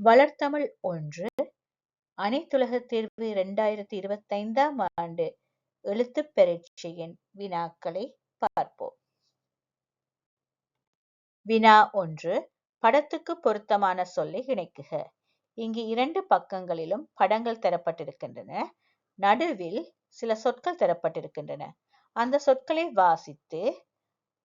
வளர்த்தமிழ் ஒன்று அனைத்துலக தேர்வு இரண்டாயிரத்தி இருபத்தைந்தாம் ஆண்டு எழுத்து பரீட்சையின் வினாக்களை பார்ப்போம். வினா ஒன்று படத்துக்கு பொருத்தமான சொல்லை இணைக்குக. இங்கு இரண்டு பக்கங்களிலும் படங்கள் தரப்பட்டிருக்கின்றன. நடுவில் சில சொற்கள் தரப்பட்டிருக்கின்றன. அந்த சொற்களை வாசித்து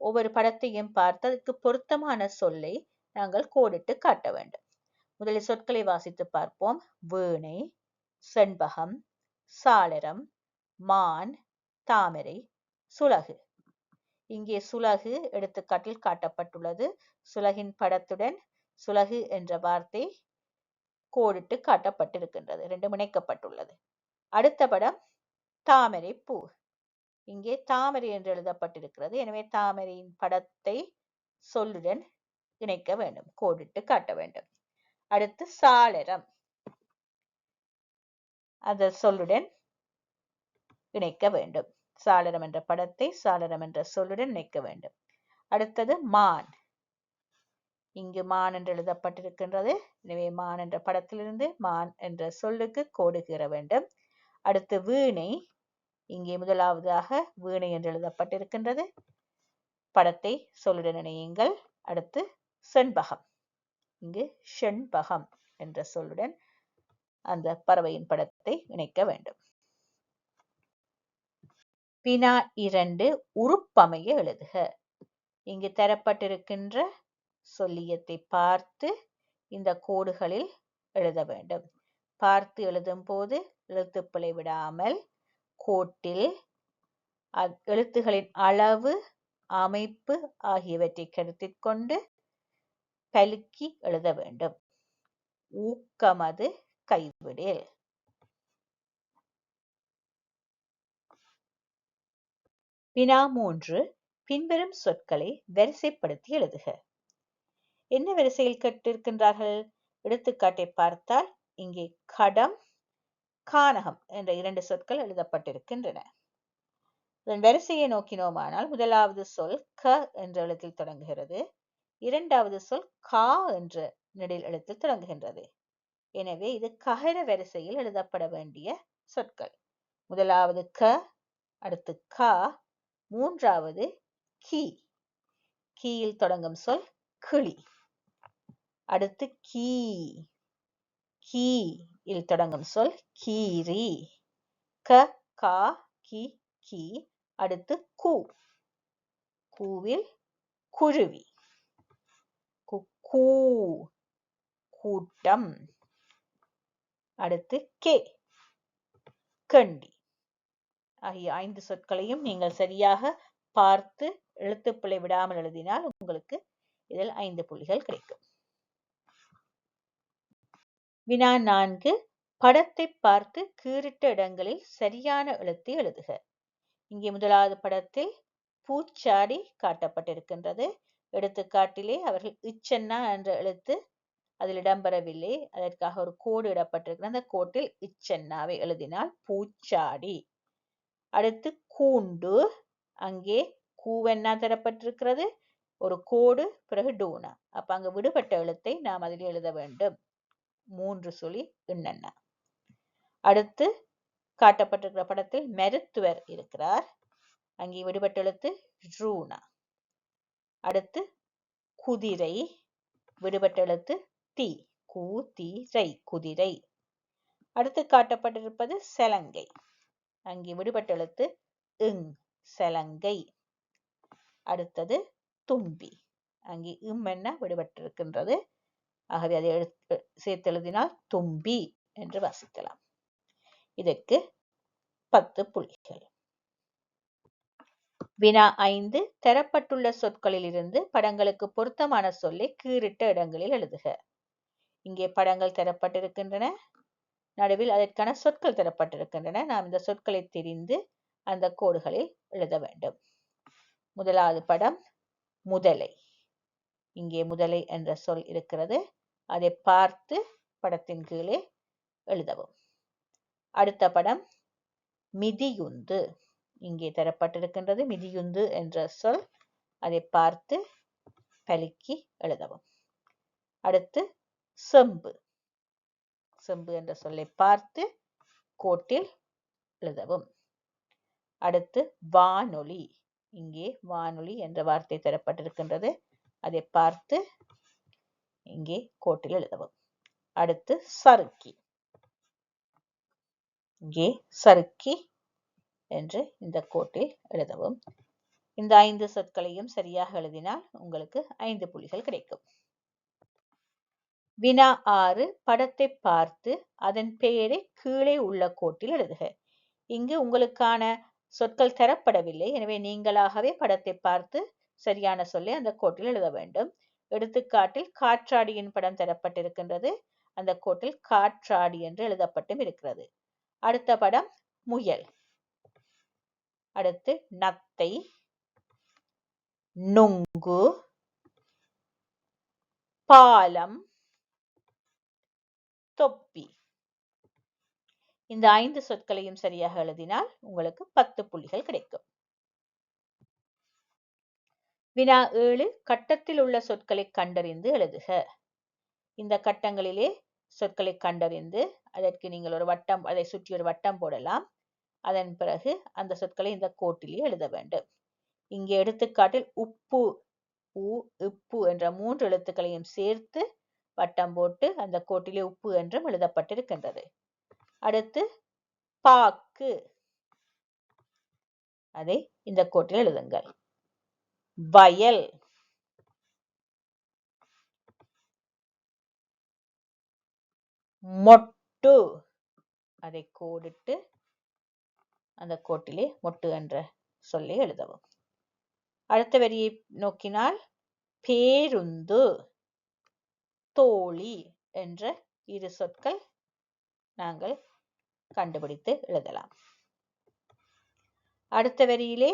ஒவ்வொரு படத்தையும் பார்த்து அதுக்கு பொருத்தமான சொல்லை நாங்கள் கோடிட்டு காட்ட வேண்டும். முதலில் சொற்களை வாசித்து பார்ப்போம். வீணை செண்பகம் சாளரம் மான் தாமரை சுலகு. இங்கே சுலகு எடுத்துக்காட்டில் காட்டப்பட்டுள்ளது. சுலகின் படத்துடன் சுலகு என்ற வார்த்தை கோடிட்டு காட்டப்பட்டிருக்கின்றது. ரெண்டும் இணைக்கப்பட்டுள்ளது. அடுத்த படம் தாமரை பூ. இங்கே தாமரை என்று எழுதப்பட்டிருக்கிறது. எனவே தாமரையின் படத்தை சொல்லுடன் இணைக்க வேண்டும். கோடிட்டு காட்ட வேண்டும். அடுத்து சாளரம். அந்த சொல்லுடன் இணைக்க வேண்டும். சாளரம் என்ற படத்தை சாளரம் என்ற சொல்லுடன் இணைக்க வேண்டும். அடுத்தது மான். இங்கு மான் என்று எழுதப்பட்டிருக்கின்றது. எனவே மான் என்ற படத்திலிருந்து மான் என்ற சொல்லுக்கு கோடுகிற வேண்டும். அடுத்து வீணை. இங்கே முதலாவதாக வீணை என்று எழுதப்பட்டிருக்கின்றது. படத்தை சொல்லுடன் இணையுங்கள். அடுத்து செண்பகம். இங்கு ஷெண்பகம் என்ற சொல்லுடன் அந்த பறவையின் படத்தை இணைக்க வேண்டும். வினா இரண்டு உருப்பமைய எழுதுக. இங்கு தரப்பட்டிருக்கின்ற சொல்லியத்தை பார்த்து இந்த கோடுகளில் எழுத வேண்டும். பார்த்து எழுதும் போது எழுத்துப்பிழை விடாமல் கோட்டில் எழுத்துகளின் அளவு அமைப்பு ஆகியவற்றை கருத்தில் கொண்டு கலுக்கி எழுத வேண்டும். ஊக்கமது கைவிடில். வினா மூன்று பின்வரும் சொற்களை வரிசைப்படுத்தி எழுதுக. என்ன வரிசையில் கேட்டிருக்கின்றார்கள்? எடுத்துக்காட்டை பார்த்தால் இங்கே கடம் கானகம் என்ற இரண்டு சொற்கள் எழுதப்பட்டிருக்கின்றன. இதன் வரிசையை நோக்கினோமானால் முதலாவது சொல் க என்ற எழுத்தில் தொடங்குகிறது. இரண்டாவது சொல் கா என்ற நெடில் எழுத்தில் தொடங்குகின்றது. எனவே இது ககர வரிசையில் எழுதப்பட வேண்டிய சொற்கள். முதலாவது க அடுத்து கா மூன்றாவது கி. கீயில் தொடங்கும் சொல் கிளி. அடுத்து கீ. கீ இல் தொடங்கும் சொல் கீரி. க கா கி கி. அடுத்து கூ. கூவில் குருவி கூ கூட்டம். அடுத்து கே. கண்டி. ஆகிய ஐந்து சொற்களையும் நீங்கள் சரியாக பார்த்து எழுத்துப்பிழை விடாமல் எழுதினால் உங்களுக்கு இதில் ஐந்து புள்ளிகள் கிடைக்கும். வினா நான்கு படத்தை பார்த்து கீறிட்ட இடங்களில் சரியான எழுத்தை எழுதுக. இங்கே முதலாவது படத்தில் பூச்சாடி காட்டப்பட்டிருக்கின்றது. எடுத்துக்காட்டிலே அவர்கள் இச்சன்னா என்ற எழுத்து அதில் இடம்பெறவில்லை. அதற்காக ஒரு கோடு இடப்பட்டிருக்கிற அந்த கோட்டில் இச்சென்னாவை எழுதினால் பூச்சாடி. அடுத்து கூண்டு. அங்கே கூவென்னா தரப்பட்டிருக்கிறது. ஒரு கோடு பிறகு டூனா. அப்ப அங்க விடுபட்ட எழுத்தை நாம் அதில் எழுத வேண்டும். மூன்று சொல்லி எண்ணெண்ணா அடுத்து காட்டப்பட்டிருக்கிற படத்தில் மருத்துவர் இருக்கிறார். அங்கே விடுபட்ட எழுத்து ரூனா அடுத்து குதிரை விடுபட்ட எழுத்து தி கு குதிரை. அடுத்து காட்டப்பட்டிருப்பது சலங்கை. அங்கே விடுபட்ட எழுத்து இங் செலங்கை. அடுத்தது தும்பி. அங்கே இம் என்ன விடுபட்டிருக்கின்றது? ஆகவே அதை எழுத்து சேர்த்து எழுதினால் தும்பி என்று வாசிக்கலாம். இதற்கு பத்து புள்ளிகள். வினா ஐந்து தரப்பட்டுள்ள சொற்களிலிருந்து படங்களுக்கு பொருத்தமான சொல்லை கீறிட்ட இடங்களில் எழுதுக. இங்கே படங்கள் தரப்பட்டிருக்கின்றன. நடுவில் அதற்கான சொற்கள் தரப்பட்டிருக்கின்றன. நாம் இந்த சொற்களை தெரிந்து அந்த கோடுகளில் எழுத வேண்டும். முதலாவது படம் முதலை. இங்கே முதலை என்ற சொல் இருக்கிறது. அதை பார்த்து படத்தின் கீழே எழுதவும். அடுத்த படம் மிதியுந்து. இங்கே தரப்பட்டிருக்கின்றது. மிதியுந்து என்ற சொல். அதை பார்த்து பலுக்கி எழுதவும். அடுத்து செம்பு. செம்பு என்ற சொல்லை பார்த்து கோட்டில் எழுதவும். அடுத்து வானொலி. இங்கே வானொலி என்ற வார்த்தை தரப்பட்டிருக்கின்றது. அதை பார்த்து இங்கே கோட்டில் எழுதவும். அடுத்து சறுக்கி. இங்கே சறுக்கி என்று இந்த கோட்டில் எழுதவும். இந்த ஐந்து சொற்களையும் சரியாக எழுதினால் உங்களுக்கு ஐந்து புள்ளிகள் கிடைக்கும். வினா ஆறு படத்தை பார்த்து அதன் பெயரை கீழே உள்ள கோட்டில் எழுதுக. இங்கு உங்களுக்கான சொற்கள் தரப்படவில்லை. எனவே நீங்களாகவே படத்தை பார்த்து சரியான சொல்லை அந்த கோட்டில் எழுத வேண்டும். எடுத்துக்காட்டில் காற்றாடியின் படம் தரப்பட்டிருக்கின்றது. அந்த கோட்டில் காற்றாடி என்று எழுதப்பட்டும் இருக்கிறது. அடுத்த படம் முயல். அடுத்து நத்தை நுங்கு பாலம் தொப்பி. இந்த ஐந்து சொற்களையும் சரியாக எழுதினால் உங்களுக்கு பத்து புள்ளிகள் கிடைக்கும். வினா ஏழு கட்டத்தில் உள்ள சொற்களை கண்டறிந்து எழுதுக. இந்த கட்டங்களிலே சொற்களை கண்டறிந்து அதற்கு நீங்கள் ஒரு வட்டம் அதை சுற்றி ஒரு வட்டம் போடலாம். அதன் பிறகு அந்த சொற்களை இந்த கோட்டிலே எழுத வேண்டும். இங்கே எடுத்துக்காட்டில் உப்பு உ உப்பு என்ற மூன்று எழுத்துக்களையும் சேர்த்து வட்டம் போட்டு அந்த கோட்டிலே உப்பு என்றும் எழுதப்பட்டிருக்கின்றது. அடுத்து பாக்கு. அதை இந்த கோட்டில் எழுதுங்கள். வயல். மொட்டு. அதை கோடிட்டு அந்த கோட்டிலே மொட்டு என்ற சொல்லை எழுதவும். அடுத்த வரியை நோக்கினால் பேருந்து தோழி என்ற இரு சொற்கள் நாங்கள் கண்டுபிடித்து எழுதலாம். அடுத்த வரியிலே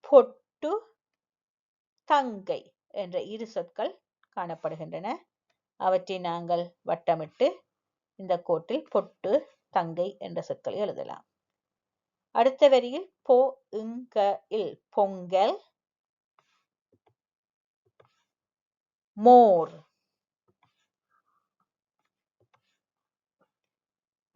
பொட்டு தங்கை என்ற இரு சொற்கள் காணப்படுகின்றன. அவற்றை நாங்கள் வட்டமிட்டு இந்த கோட்டில் பொட்டு தங்கை என்ற சொற்களை எழுதலாம். அடுத்த வரியில் போ இங்க இல். பொங்கல். மோர்.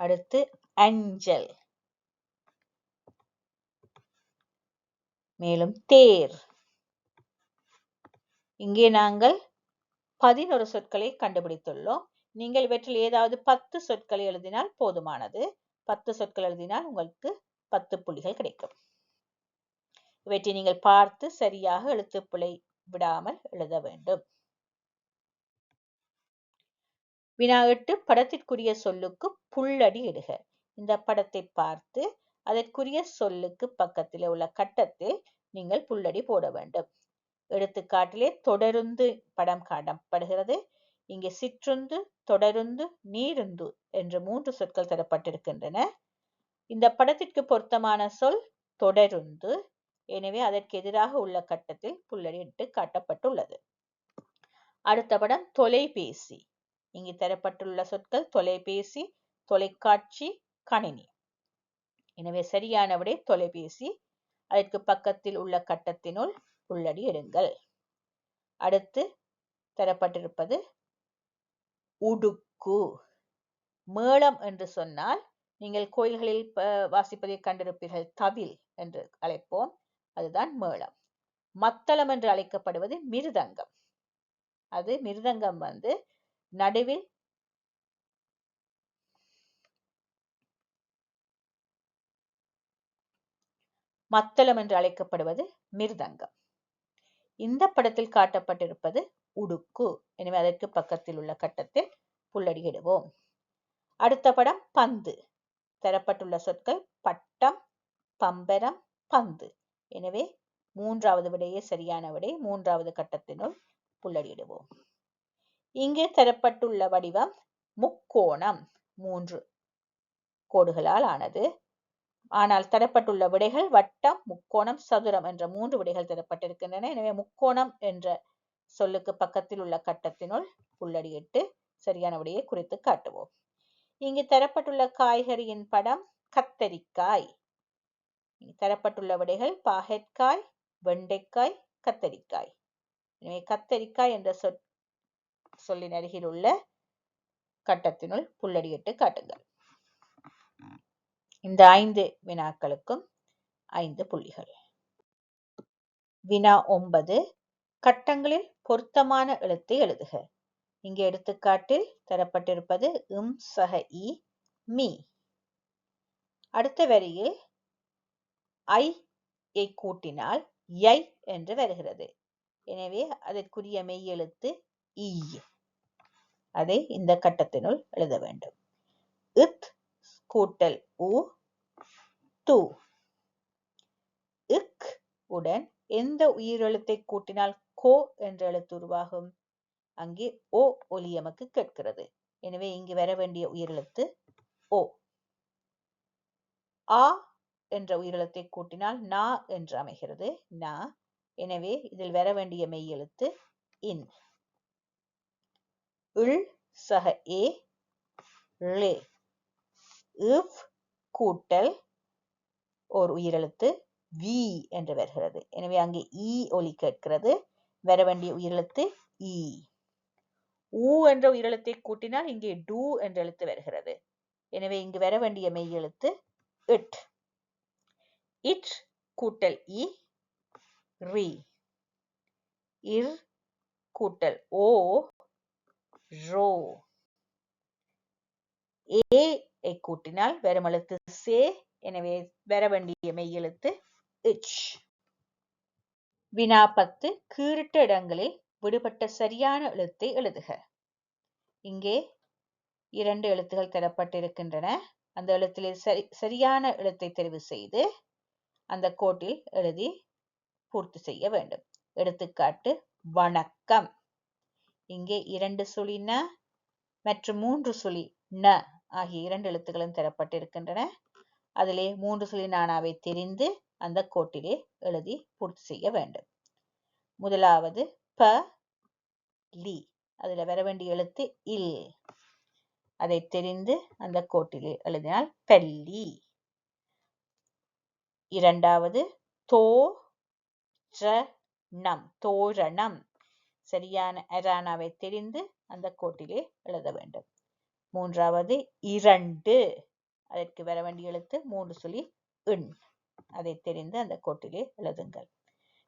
அடுத்து அஞ்சல். மேலும் தேர். இங்கே நாங்கள் பதினொரு சொற்களை கண்டுபிடித்துள்ளோம். நீங்கள் இவற்றில் ஏதாவது பத்து சொற்களை எழுதினால் போதுமானது. பத்து சொற்கள் எழுதினால் உங்களுக்கு பத்து புள்ளிகள் கிடைக்கும். இவற்றை நீங்கள் பார்த்து சரியாக எழுத்துப்பிழை விடாமல் எழுத வேண்டும். வினா எட்டு படத்திற்குரிய சொல்லுக்கு புள்ளடி இடுக. இந்த படத்தை பார்த்து அதற்குரிய சொல்லுக்கு பக்கத்தில் உள்ள கட்டத்தில் நீங்கள் புள்ளடி போட வேண்டும். எடுத்துக்காட்டிலே தொடருந்து படம் காணப்படுகிறது இங்கே சிற்றுந்து தொடருந்து நீருந்து என்று மூன்று சொற்கள் தரப்பட்டிருக்கின்றன. இந்த படத்திற்கு பொருத்தமான சொல் தொடருந்து. எனவே அதற்கு எதிராக உள்ள கட்டத்தில் புள்ளடியிட்டு காட்டப்பட்டுள்ளது. அடுத்த படம் தொலைபேசி. இங்கு தரப்பட்டுள்ள சொற்கள் தொலைபேசி தொலைக்காட்சி கணினி. எனவே சரியான விடை தொலைபேசி. அதற்கு பக்கத்தில் உள்ள கட்டத்தினுள் புள்ளடி எடுங்கள். அடுத்து தரப்பட்டிருப்பது உடுக்கு. மேளம் என்று சொன்னால் நீங்கள் கோயில்களில் வாசிப்பதை கண்டிருப்பீர்கள். தவில் என்று அழைப்போம். அதுதான் மேளம். மத்தளம் என்று அழைக்கப்படுவது மிருதங்கம். அது மிருதங்கம் வந்து நடுவில் மத்தளம் என்று அழைக்கப்படுவது மிருதங்கம். இந்த படத்தில் காட்டப்பட்டிருப்பது உடுக்கு. எனவே அதற்கு பக்கத்தில் உள்ள கட்டத்தில் புள்ளடியிடுவோம் அடுத்த படம் பந்து. தரப்பட்டுள்ள சொற்கள் பட்டம் பம்பரம் பந்து. எனவே மூன்றாவது விடையே சரியான விடை. மூன்றாவது கட்டத்தினுள் புள்ளடியிடுவோம் இங்கே தரப்பட்டுள்ள வடிவம் முக்கோணம். மூன்று கோடுகளால் ஆனது. ஆனால் தரப்பட்டுள்ள விடைகள் வட்டம் முக்கோணம் சதுரம் என்ற மூன்று விடைகள் தரப்பட்டிருக்கின்றன. எனவே முக்கோணம் என்ற சொல்லுக்கு பக்கத்தில் உள்ள கட்டத்தினுள் புள்ளடியிட்டு சரியான விடையை குறித்து காட்டுவோம். இங்கு தரப்பட்டுள்ள காய்கறியின் படம் கத்தரிக்காய். தரப்பட்டுள்ள விடைகள் பாகற்காய் வெண்டைக்காய் கத்தரிக்காய். எனவே கத்தரிக்காய் என்ற சொ சொல்லின் அருகில் உள்ள கட்டத்தினுள் புள்ளடியிட்டு காட்டுங்கள். இந்த ஐந்து வினாக்களுக்கும் ஐந்து புள்ளிகள். வினா ஒன்பது கட்டங்களில் பொருத்தமான எழுத்தை எழுதுக. இங்கே எடுத்துக்காட்டில் தரப்பட்டிருப்பது இம் சஹ இ மீ. அடுத்த வரியில் ஐ ஐ கூட்டினால் யை என்று வருகிறது. எனவே அதற்குரிய மெய் எழுத்து இ. அதை இந்த கட்டத்தினுள் எழுத வேண்டும். இத் கூட்டல் உ து. இக் உடன் எந்த உயிரெழுத்தை கூட்டினால் கோ என்ற எழுத்து உருவாகும்? அங்கே ஓ ஒலி எமக்கு கேட்கிறது. எனவே இங்கு வர வேண்டிய உயிரெழுத்து ஓ ஆ என்ற உயிரெழுத்தை கூட்டினால் நா என்று அமைகிறது. நா எனவே இதில் வர வேண்டிய மெய் எழுத்து இன் இல் சக ஏ லே இவ் கூட்டல் ஓர் உயிரெழுத்து வி என்று வருகிறது. எனவே அங்கே இ ஒலி கேட்கிறது. வர வேண்டிய உயிரெழுத்து ஈ ஊ என்ற உயிரெழுத்தை கூட்டினால் இங்கே டூ என்ற எழுத்து வருகிறது. எனவே இங்கு வர வேண்டிய மெய் எழுத்து இட் இட் கூட்டல் இ ரி. இர் கூட்டல் ஓ ரோ. ஏ ஐ கூட்டினால் வெறும் எழுத்து சே எனவே வர வேண்டிய மெய் எழுத்து இச் வினா பத்து கீறிட்ட இடங்களில் விடுபட்ட சரியான எழுத்தை எழுதுக. இங்கே இரண்டு எழுத்துகள் தரப்பட்டிருக்கின்றன. அந்த எழுத்திலே சரி சரியான எழுத்தை தெரிவு செய்து அந்த கோட்டில் எழுதி பூர்த்தி செய்ய வேண்டும். எடுத்துக்காட்டு வணக்கம். இங்கே இரண்டு சுழி ந மற்றும் மூன்று சுழி ந ஆகிய இரண்டு எழுத்துக்களும் தரப்பட்டிருக்கின்றன. அதிலே மூன்று சுழி நானாவை தெரிந்து அந்த கோட்டிலே எழுதி பூர்த்தி செய்ய வேண்டும். முதலாவது ப லி. அதுல வர வேண்டிய எழுத்து இல். அதை தெரிந்து அந்த கோட்டில் எழுதினால் பல்லி. இரண்டாவது தோ நம் தோரணம். சரியான அரானாவை தெரிந்து அந்த கோட்டிலே எழுத வேண்டும். மூன்றாவது இரண்டு. அதற்கு வர வேண்டிய எழுத்து மூன்று சொல்லி இண் அதை தெரிந்து அந்த கோட்டிலே எழுதுங்கள்.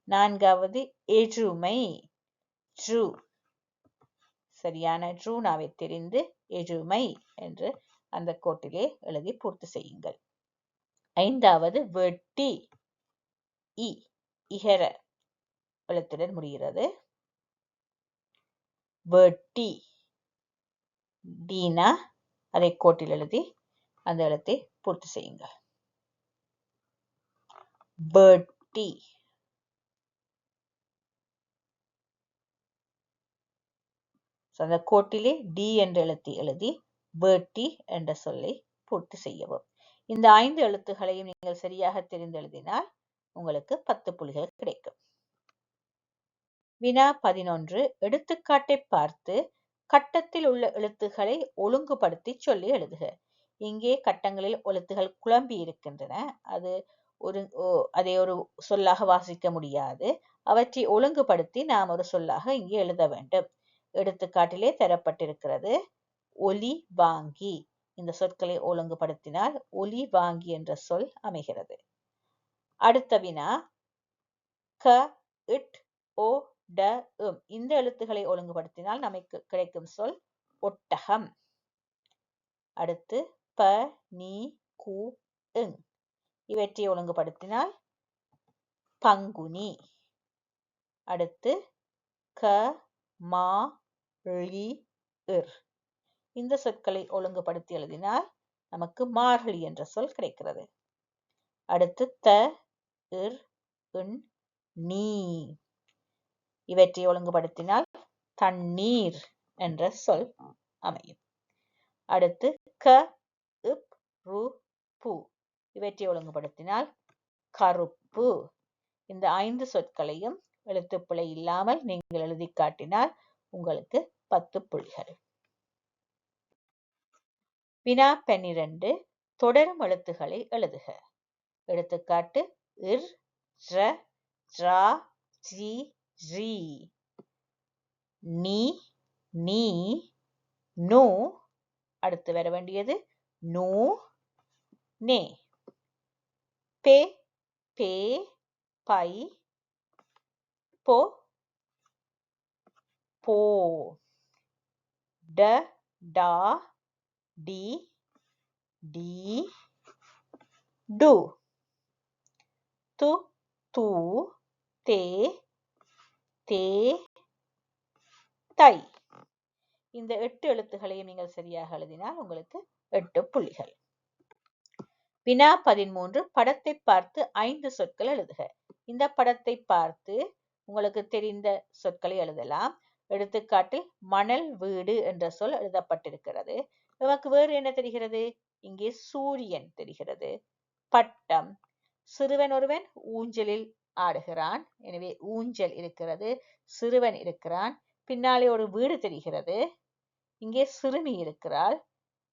நான்காவது எருமை. ட்ரூ சரியான ட்ரூனாவை தெரிந்து எழுமை என்று அந்த கோட்டிலே எழுதி பூர்த்தி செய்யுங்கள். ஐந்தாவது வெட்டி. இ. இகர எழுத்துடன் முடிகிறது. வெட்டி. டீனா? அதை கோட்டில் எழுதி அந்த எழுத்தை பூர்த்தி செய்யுங்கள். வெட்டி. ஸோ அந்த கோட்டிலே டி என்ற எழுத்தை எழுதி பேர்டி என்ற சொல்லை பூர்த்தி செய்யவும். இந்த ஐந்து எழுத்துகளையும் நீங்கள் சரியாக தெரிந்து எழுதினால் உங்களுக்கு பத்து புள்ளிகள் கிடைக்கும். வினா பதினொன்று எடுத்துக்காட்டை பார்த்து கட்டத்தில் உள்ள எழுத்துக்களை ஒழுங்குபடுத்தி சொல்லி எழுதுக. இங்கே கட்டங்களில் எழுத்துகள் குழம்பி இருக்கின்றன. அது ஒரு அதை ஒரு சொல்லாக வாசிக்க முடியாது. அவற்றை ஒழுங்குபடுத்தி நாம் ஒரு சொல்லாக இங்கே எழுத வேண்டும். எடுத்துக்காட்டிலே தரப்பட்டிருக்கிறது. ஒலி வாங்கி இந்த சொற்களை ஒழுங்குபடுத்தினால் ஒலி வாங்கி என்ற சொல் அமைகிறது. அடுத்த வினா க இட் ஓ ட உம் இந்த எழுத்துக்களை ஒழுங்குபடுத்தினால் நமக்கு கிடைக்கும் சொல் ஒட்டகம். அடுத்து ப நீ கு இங் இவற்றை ஒழுங்குபடுத்தினால் பங்குனி. அடுத்து க மா ழி இர். இந்த சொற்களை ஒழுங்குபடுத்தி எழுதினால் நமக்கு மார்கழி என்ற சொல் கிடைக்கிறது. அடுத்து த இர் இன் நீ. இவற்றை ஒழுங்குபடுத்தினால் தண்ணீர் என்ற சொல் அமையும். அடுத்து க இப் ரு பு. இவற்றை ஒழுங்குபடுத்தினால் கருப்பு. இந்த ஐந்து சொற்களையும் எழுத்துப்பிழை இல்லாமல் நீங்கள் எழுதி காட்டினால் உங்களுக்கு பத்து புள்ளிகள். வினா பன்னிரண்டு தொடரும் எழுத்துக்களை எழுதுக. எடுத்துக்காட்டு இர் ர ரா ஜி ரி நீ நீ நூ. அடுத்து வர வேண்டியது நூ நே. பே பே பை போ போ. ட டா டி டி டு. து தூ தே தே தை. இந்த எட்டு எழுத்துக்களையும் நீங்கள் சரியாக எழுதினால் உங்களுக்கு எட்டு புள்ளிகள். வினா பதிமூன்று படத்தை பார்த்து ஐந்து சொற்கள் எழுதுக. இந்த படத்தை பார்த்து உங்களுக்கு தெரிந்த சொற்களை எழுதலாம். எடுத்துக்காட்டில் மணல் வீடு என்ற சொல் எழுதப்பட்டிருக்கிறது. நமக்கு வேறு என்ன தெரிகிறது? இங்கே சூரியன் தெரிகிறது. பட்டம். சிறுவன் ஒருவன் ஊஞ்சலில் ஆடுகிறான். எனவே ஊஞ்சல் இருக்கிறது சிறுவன் இருக்கிறான். பின்னாலே ஒரு வீடு தெரிகிறது. இங்கே சிறுமி இருக்கிறாள்.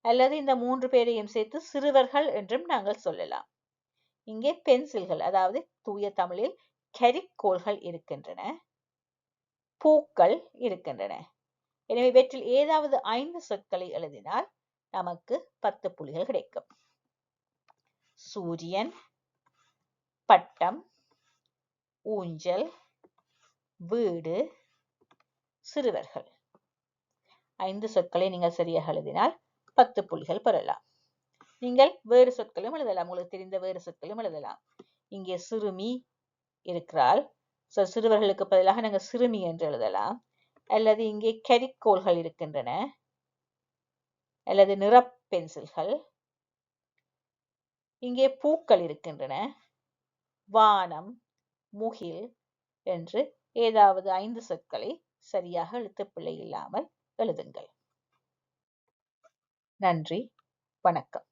அல்லது இந்த மூன்று பேரையும் சேர்த்து சிறுவர்கள் என்றும் நாங்கள் சொல்லலாம். இங்கே பென்சில்கள் அதாவது தூய தமிழில் கரிக்கோள்கள் இருக்கின்றன. பூக்கள் இருக்கின்றன. எனவே இவற்றில் ஏதாவது ஐந்து சொற்களை எழுதினால் நமக்கு பத்து புள்ளிகள் கிடைக்கும். சூரியன் பட்டம் ஊஞ்சல் வீடு சிறுவர்கள். ஐந்து சொற்களை நீங்கள் சரியாக எழுதினால் பத்து புள்ளிகள் பெறலாம். நீங்கள் வேறு சொற்களும் எழுதலாம். உங்களுக்கு தெரிந்த வேறு சொற்களும் எழுதலாம். இங்கே சிறுமி இருக்கிறாள். ஸோ சிறுவர்களுக்கு பதிலாக நாங்கள் சிறுமி என்று எழுதலாம். அல்லது இங்கே கரிக்கோள்கள் இருக்கின்றன. அல்லது நிற பென்சில்கள். இங்கே பூக்கள் இருக்கின்றன. வானம் முகில் என்று ஏதாவது ஐந்து சொற்களை சரியாக எழுத்துப்பிழை இல்லாமல் எழுதுங்கள். நன்றி. வணக்கம்.